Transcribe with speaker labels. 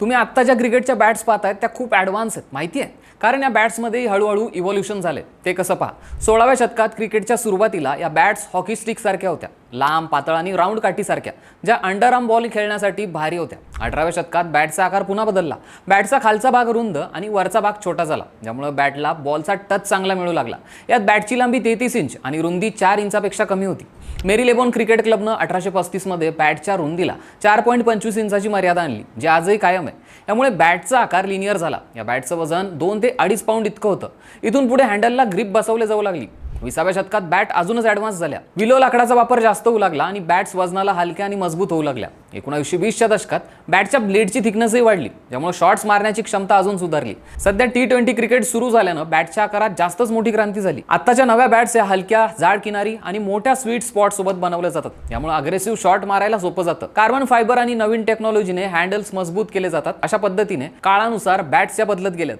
Speaker 1: तुम्ही आत्ता ज्या क्रिकेटच्या बॅट्स पाहताय त्या खूप ॲडव्हान्स आहेत माहिती आहे? कारण या बॅट्समध्येही हळूहळू इव्होल्युशन झाले ते कसं पहा? सोळाव्या शतकात क्रिकेटच्या सुरुवातीला या बॅट्स हॉकी स्टिक सारख्या होत्या. लांब पातळ आणि राऊंड काठीसारख्या ज्या अंडरआर्म बॉल खेळण्यासाठी भारी होत्या. अठराव्या शतकात बॅटचा आकार पुन्हा बदलला. बॅटचा खालचा भाग रुंद आणि वरचा भाग छोटा झाला ज्यामुळे बॅटला बॉलचा टच चांगला मिळू लागला. यात बॅटची लांबी तेहतीस इंच आणि रुंदी चार इंचापेक्षा कमी होती. मेरी लेबॉन क्रिकेट क्लबनं अठराशे पस्तीसमध्ये बॅटच्या रुंदीला चार पॉईंट पंचवीस इंचाची मर्यादा आणली जी आजही कायम आहे. यामुळे बॅटचा आकार लिनियर झाला. या बॅटचं वजन दोन ते अडीच पाऊंड इतकं होतं. इथून पुढे हँडलला ग्रीप बसवले जाऊ लागली. विसाव्या शतकात बॅट अजूनच ॲडव्हान्स झाल्या. विलो लाकडाचा वापर जास्त होऊ लागला आणि बॅट्स वजनाला हलक्या आणि मजबूत होऊ लागल्या. एकोणीसशे वीसच्या दशकात बॅटच्या ब्लेडची थिकनेसही वाढली ज्यामुळे शॉट्स मारण्याची क्षमता अजून सुधारली. सध्या टी ट्वेंटी क्रिकेट सुरू झाल्यानं बॅटच्या आकारात जास्तच मोठी क्रांती झाली. आत्ताच्या नव्या बॅट्स या हलक्या जाड किनारी आणि मोठ्या स्वीट स्पॉट सोबत बनवल्या जातात. यामुळे अग्रेसिव्ह शॉट मारायला सोपं जातं. कार्बन फायबर आणि नवीन टेक्नॉलॉजीने हँडल्स मजबूत केले जातात अशा पद्धतीने काळानुसार बॅट्स या बदलत गेल्यात.